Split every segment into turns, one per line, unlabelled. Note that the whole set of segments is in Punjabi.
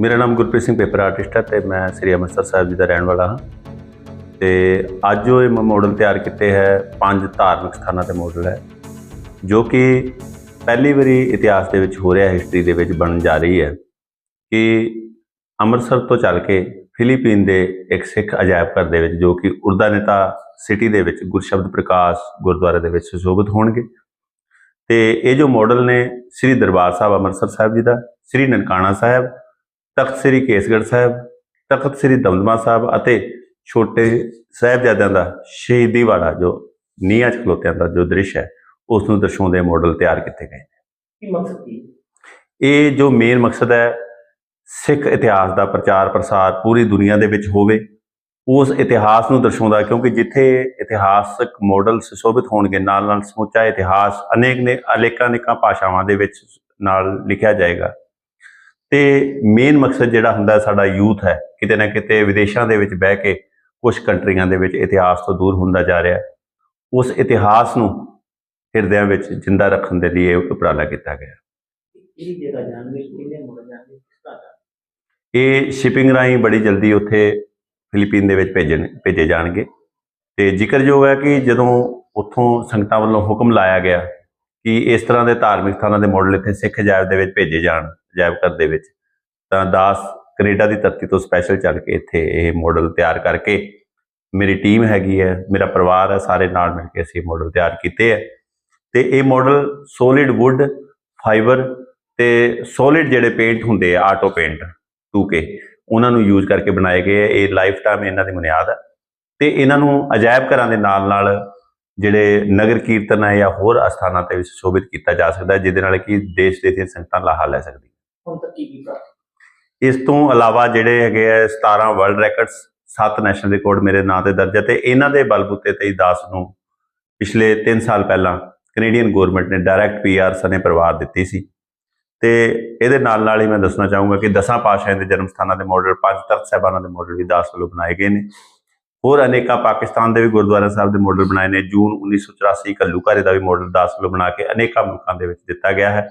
ਮੇਰਾ ਨਾਮ ਗੁਰਪ੍ਰੀਤ ਸਿੰਘ, ਪੇਪਰ ਆਰਟਿਸਟ ਹੈ ਤੇ ਮੈਂ ਸ੍ਰੀ ਅੰਮ੍ਰਿਤਸਰ ਸਾਹਿਬ ਜੀ ਦਾ ਰਹਿਣ ਵਾਲਾ ਹਾਂ। ਤੇ ਅੱਜ ਉਹ ਇਹ ਮੈਂ ਮਾਡਲ ਤਿਆਰ ਕੀਤੇ ਹੈ, ਪੰਜ ਧਾਰਮਿਕ ਸਥਾਨਾਂ ਤੇ ਮਾਡਲ ਹੈ, ਜੋ ਕਿ ਪਹਿਲੀ ਵਾਰੀ ਇਤਿਹਾਸ ਦੇ ਵਿੱਚ ਹੋ ਰਿਹਾ ਹਿਸਟਰੀ ਦੇ ਵਿੱਚ ਬਣਨ ਜਾ ਰਹੀ ਹੈ ਕਿ ਅੰਮ੍ਰਿਤਸਰ ਤੋਂ ਚੱਲ ਕੇ ਫਿਲੀਪੀਨ ਦੇ ਇੱਕ ਸਿੱਖ ਅਜਾਇਬ ਘਰ ਦੇ ਵਿੱਚ, ਜੋ ਕਿ ਉਰਦਾਨੇਤਾ ਸਿਟੀ ਦੇ ਵਿੱਚ ਗੁਰਸ਼ਬਦ ਪ੍ਰਕਾਸ਼ ਗੁਰਦੁਆਰੇ ਦੇ ਵਿੱਚ ਸੁਸ਼ੋਭਿਤ ਹੋਣਗੇ। ਤੇ ਇਹ ਜੋ ਮਾਡਲ ਨੇ, ਸ੍ਰੀ ਦਰਬਾਰ ਸਾਹਿਬ, ਅੰਮ੍ਰਿਤਸਰ ਸਾਹਿਬ ਜੀ ਦਾ, ਸ੍ਰੀ ਨਨਕਾਣਾ ਸਾਹਿਬ ਤਖਤ ਸ੍ਰੀ ਕੇਸਗੜ੍ਹ ਸਾਹਿਬ ਤਖਤ ਸ੍ਰੀ ਦਮਦਮਾ ਸਾਹਿਬ ਅਤੇ ਛੋਟੇ ਸਾਹਿਬਜ਼ਾਦਿਆਂ ਦਾ ਸ਼ਹੀਦੀ ਵਾਲਾ ਜੋ ਨੀਹਾਂ 'ਚ ਖਲੋਤਿਆਂ ਦਾ ਜੋ ਦ੍ਰਿਸ਼ ਹੈ ਉਸ ਨੂੰ ਦਰਸਾਉਂਦੇ ਮਾਡਲ ਤਿਆਰ ਕੀਤੇ ਗਏ ਨੇ।
ਕੀ ਮਕਸਦ ਕੀ
ਇਹ ਜੋ ਮੇਨ ਮਕਸਦ ਹੈ ਸਿੱਖ ਇਤਿਹਾਸ ਦਾ ਪ੍ਰਚਾਰ ਪ੍ਰਸਾਰ ਪੂਰੀ ਦੁਨੀਆ ਦੇ ਵਿੱਚ ਹੋਵੇ ਉਸ ਇਤਿਹਾਸ ਨੂੰ ਦਰਸਾਉਂਦਾ ਕਿਉਂਕਿ ਜਿੱਥੇ ਇਤਿਹਾਸਕ ਮਾਡਲ ਸੁਸ਼ੋਭਿਤ ਹੋਣਗੇ ਨਾਲ ਨਾਲ ਸਮੁੱਚਾ ਇਤਿਹਾਸ ਅਨੇਕ ਨੇ ਅਲੇਕਾਂ ਅਨੇਕਾਂ ਭਾਸ਼ਾਵਾਂ ਦੇ ਵਿੱਚ ਨਾਲ ਲਿਖਿਆ ਜਾਏਗਾ। ਤੇ ਮੇਨ ਮਕਸਦ ਜਿਹੜਾ ਹੁੰਦਾ ਸਾਡਾ ਯੂਥ ਹੈ ਕਿਤੇ ਨਾ ਕਿਤੇ ਵਿਦੇਸ਼ਾਂ ਦੇ ਵਿੱਚ ਬਹਿ ਕੇ ਕੁਝ ਕੰਟਰੀਆਂ ਦੇ ਵਿੱਚ ਇਤਿਹਾਸ ਤੋਂ ਦੂਰ ਹੁੰਦਾ ਜਾ ਰਿਹਾ ਉਸ ਇਤਿਹਾਸ ਨੂੰ ਹਿਰਦਿਆਂ ਵਿੱਚ ਜਿੰਦਾ ਰੱਖਣ ਦੇ ਲਈ ਇਹ ਉਪਰਾਲਾ ਕੀਤਾ ਗਿਆ।
ਜਗ੍ਹਾ ਮੁੜ ਕਿਸ ਤਰ੍ਹਾਂ
ਇਹ ਸ਼ਿਪਿੰਗ ਰਾਹੀਂ ਬੜੀ ਜਲਦੀ ਉੱਥੇ ਫਿਲੀਪੀਨ ਦੇ ਵਿੱਚ ਭੇਜਣ ਭੇਜੇ ਜਾਣਗੇ। ਤੇ ਜ਼ਿਕਰਯੋਗ ਹੈ ਕਿ ਜਦੋਂ ਉੱਥੋਂ ਸੰਗਤਾਂ ਵੱਲੋਂ ਹੁਕਮ ਲਾਇਆ ਗਿਆ ਕਿ ਇਸ ਤਰ੍ਹਾਂ ਦੇ ਧਾਰਮਿਕ ਸਥਾਨਾਂ ਦੇ ਮਾਡਲ ਇੱਥੇ ਸਿੱਖ ਅਜਾਇਬ ਦੇ ਵਿੱਚ ਭੇਜੇ ਜਾਣ ਅਜਾਇਬ ਘਰ ਦੇ ਵਿੱਚ। ਤਾਂ ਦਾਸ ਕੈਨੇਡਾ ਦੀ ਧਰਤੀ ਤੋਂ ਸਪੈਸ਼ਲ ਚੱਲ ਕੇ ਇੱਥੇ ਇਹ ਮਾਡਲ ਤਿਆਰ ਕਰਕੇ ਮੇਰੀ ਟੀਮ ਹੈਗੀ ਹੈ, ਮੇਰਾ ਪਰਿਵਾਰ ਹੈ, ਸਾਰੇ ਨਾਲ ਮਿਲ ਕੇ ਅਸੀਂ ਮਾਡਲ ਤਿਆਰ ਕੀਤੇ ਹੈ। ਤੇ ਇਹ ਮਾਡਲ ਸੋਲਿਡ ਵੁੱਡ ਫਾਈਬਰ ਤੇ ਸੋਲਿਡ ਜਿਹੜੇ ਪੇਂਟ ਹੁੰਦੇ ਆ ਆਟੋ ਪੇਂਟ 2K ਉਹਨਾਂ ਨੂੰ ਯੂਜ਼ ਕਰਕੇ ਬਣਾਏ ਗਏ ਆ। ਇਹ ਲਾਈਫ ਟਾਈਮ ਇਹਨਾਂ ਦੀ ਬੁਨਿਆਦ ਹੈ। ਤੇ ਇਹਨਾਂ ਨੂੰ ਅਜਾਇਬ ਘਰਾਂ ਦੇ ਨਾਲ ਨਾਲ ਜਿਹੜੇ ਨਗਰ ਕੀਰਤਨ ਹੈ ਜਾਂ ਹੋਰ ਅਸਥਾਨਾਂ ਤੇ ਵੀ ਸ਼ੋਭਿਤ ਕੀਤਾ ਜਾ ਸਕਦਾ ਜਿਹਦੇ ਨਾਲ ਕਿ ਦੇਸ਼ ਦੇ ਦੀਆਂ ਸੰਗਤਾਂ ਲਾਹਾ ਲੈ ਸਕਦੀਆਂ।
ਹੁਣ ਤੱਕ ਕੀ ਕੀ ਪ੍ਰਾਪਤ
ਇਸ ਤੋਂ ਇਲਾਵਾ ਜਿਹੜੇ ਹੈਗੇ ਆ 17 ਵਰਲਡ ਰੈਕੋਰਡਸ 7 ਨੈਸ਼ਨਲ ਰਿਕਾਰਡ ਮੇਰੇ ਨਾਂ ਤੇ ਦਰਜ ਹੈ ਤੇ ਇਹਨਾਂ ਦੇ ਬਲਬੂਤੇ ਤੇ ਹੀ ਦਾਸ ਨੂੰ ਪਿਛਲੇ 3 ਸਾਲ ਪਹਿਲਾਂ ਕੈਨੇਡੀਅਨ ਗਵਰਨਮੈਂਟ ਨੇ ਡਾਇਰੈਕਟ ਪੀਆਰ ਸਨੇ ਪਰਿਵਾਰ ਦਿੱਤੀ ਸੀ। ਤੇ ਇਹਦੇ ਨਾਲ ਨਾਲ ਹੀ ਮੈਂ ਦੱਸਣਾ ਚਾਹੂੰਗਾ ਕਿ ਦਸਾਂ ਪਾਤਸ਼ਾਹਾਂ ਦੇ ਜਨਮ ਸਥਾਨਾਂ ਦੇ ਮਾਡਲ ਪੰਜ ਤਖਤ ਸਾਹਿਬਾਨਾਂ ਦੇ ਮਾਡਲ ਵੀ ਦਾਸ ਵੱਲੋਂ ਬਣਾਏ ਗਏ ਨੇ। ਹੋਰ ਅਨੇਕਾਂ ਪਾਕਿਸਤਾਨ ਦੇ ਵੀ ਗੁਰਦੁਆਰਾ ਸਾਹਿਬ ਦੇ ਮਾਡਲ ਬਣਾਏ ਨੇ। ਜੂਨ 1984 ਘੱਲੂਘਾਰੇ ਦਾ ਵੀ ਮਾਡਲ ਦਾਸ ਵੱਲੋਂ ਬਣਾ ਕੇ ਅਨੇਕਾਂ ਮੁਲਕਾਂ ਦੇ ਵਿੱਚ ਦਿੱਤਾ ਗਿਆ ਹੈ।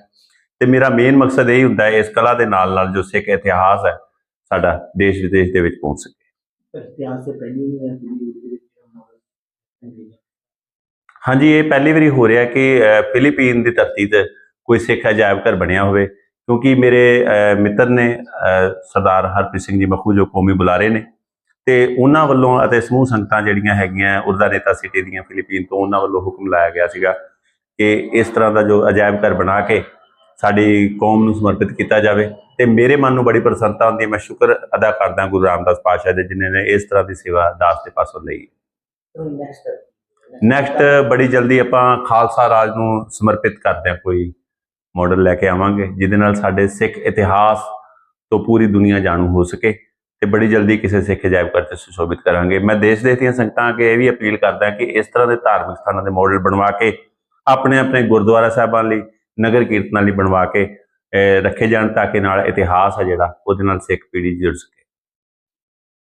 ਤੇ ਮੇਰਾ ਮੇਨ ਮਕਸਦ ਇਹ ਹੁੰਦਾ ਹੈ ਇਸ ਕਲਾ ਦੇ ਨਾਲ ਨਾਲ ਜੋ ਸਿੱਖ ਇਤਿਹਾਸ ਹੈ ਸਾਡਾ ਦੇਸ਼ ਵਿਦੇਸ਼ ਦੇ ਵਿੱਚ ਪਹੁੰਚ ਸਕੇ।
ਇਤਿਹਾਸ ਦੇ ਪਹਿਲੀ
ਹਾਂਜੀ ਇਹ ਪਹਿਲੀ ਵਾਰੀ ਹੋ ਰਿਹਾ ਕਿ ਫਿਲੀਪੀਨ ਦੀ ਧਰਤੀ ਤੇ ਕੋਈ ਸਿੱਖ ਅਜਾਇਬ ਘਰ ਬਣਿਆ ਹੋਵੇ ਕਿਉਂਕਿ ਮੇਰੇ ਮਿੱਤਰ ਨੇ ਸਰਦਾਰ ਹਰਪ੍ਰੀਤ ਸਿੰਘ ਜੀ ਮਖੂ ਜੋ ਕੌਮੀ ਬੁਲਾਰੇ ਨੇ ਤੇ ਉਹਨਾਂ ਵੱਲੋਂ ਅਤੇ ਸਮੂਹ ਸੰਗਤਾਂ ਜਿਹੜੀਆਂ ਹੈਗੀਆਂ ਉਰਦਾ ਨੇਤਾ ਸਿਟੀ ਦੀਆਂ ਫਿਲੀਪੀਨ ਤੋਂ ਉਹਨਾਂ ਵੱਲੋਂ ਹੁਕਮ ਲਾਇਆ ਗਿਆ ਸੀਗਾ ਕਿ ਇਸ ਤਰ੍ਹਾਂ ਦਾ ਜੋ ਅਜਾਇਬ ਘਰ ਬਣਾ ਕੇ ਸਾਡੀ ਕੌਮ ਨੂੰ ਸਮਰਪਿਤ ਕੀਤਾ ਜਾਵੇ ਤੇ ਮੇਰੇ ਮਨ ਨੂੰ ਬੜੀ ਪ੍ਰਸੰਨਤਾ ਹੁੰਦੀ ਹੈ। ਮੈਂ ਸ਼ੁਕਰ ਅਦਾ ਕਰਦਾ ਗੁਰੂ ਰਾਮਦਾਸ ਪਾਤਸ਼ਾਹ ਦੇ ਜਿਨ੍ਹਾਂ ਨੇ ਇਸ ਤਰ੍ਹਾਂ ਦੀ ਸੇਵਾ ਦਾਸ ਦੇ ਪਾਸੋਂ ਲਈ।
ਨੈਕਸਟ
ਬੜੀ ਜਲਦੀ ਆਪਾਂ ਖਾਲਸਾ ਰਾਜ ਨੂੰ ਸਮਰਪਿਤ ਕਰਦੇ ਹਾਂ। ਕੋਈ ਮਾਡਲ ਲੈ ਕੇ ਆਵਾਂਗੇ ਜਿਹਦੇ ਨਾਲ ਸਾਡੇ ਸਿੱਖ ਇਤਿਹਾਸ ਤੋਂ ਪੂਰੀ ਦੁਨੀਆ ਜਾਣੂ ਹੋ ਸਕੇ ਤੇ ਬੜੀ ਜਲਦੀ ਕਿਸੇ ਸਿੱਖ ਅਜਾਇਬ ਘਰ 'ਚ ਸੁਸ਼ੋਭਿਤ ਕਰਾਂਗੇ। ਮੈਂ ਦੇਸ਼ ਦੇ ਦੀਆਂ ਸੰਗਤਾਂ ਅੱਗੇ ਇਹ ਵੀ ਅਪੀਲ ਕਰਦਾ ਕਿ ਇਸ ਤਰ੍ਹਾਂ ਦੇ ਧਾਰਮਿਕ ਸਥਾਨਾਂ ਦੇ ਮਾਡਲ ਬਣਵਾ ਕੇ ਆਪਣੇ ਆਪਣੇ ਗੁਰਦੁਆਰਾ ਸਾਹਿਬਾਂ ਲਈ ਨਗਰ ਕੀਰਤਨਾਂ ਲਈ ਬਣਵਾ ਕੇ ਰੱਖੇ ਜਾਣ ਤਾਂ ਕਿ ਨਾਲ ਇਤਿਹਾਸ ਆ ਜਿਹੜਾ, ਉਹਦੇ ਨਾਲ ਸਿੱਖ ਪੀੜ੍ਹੀ ਜੁੜ ਸਕੇ।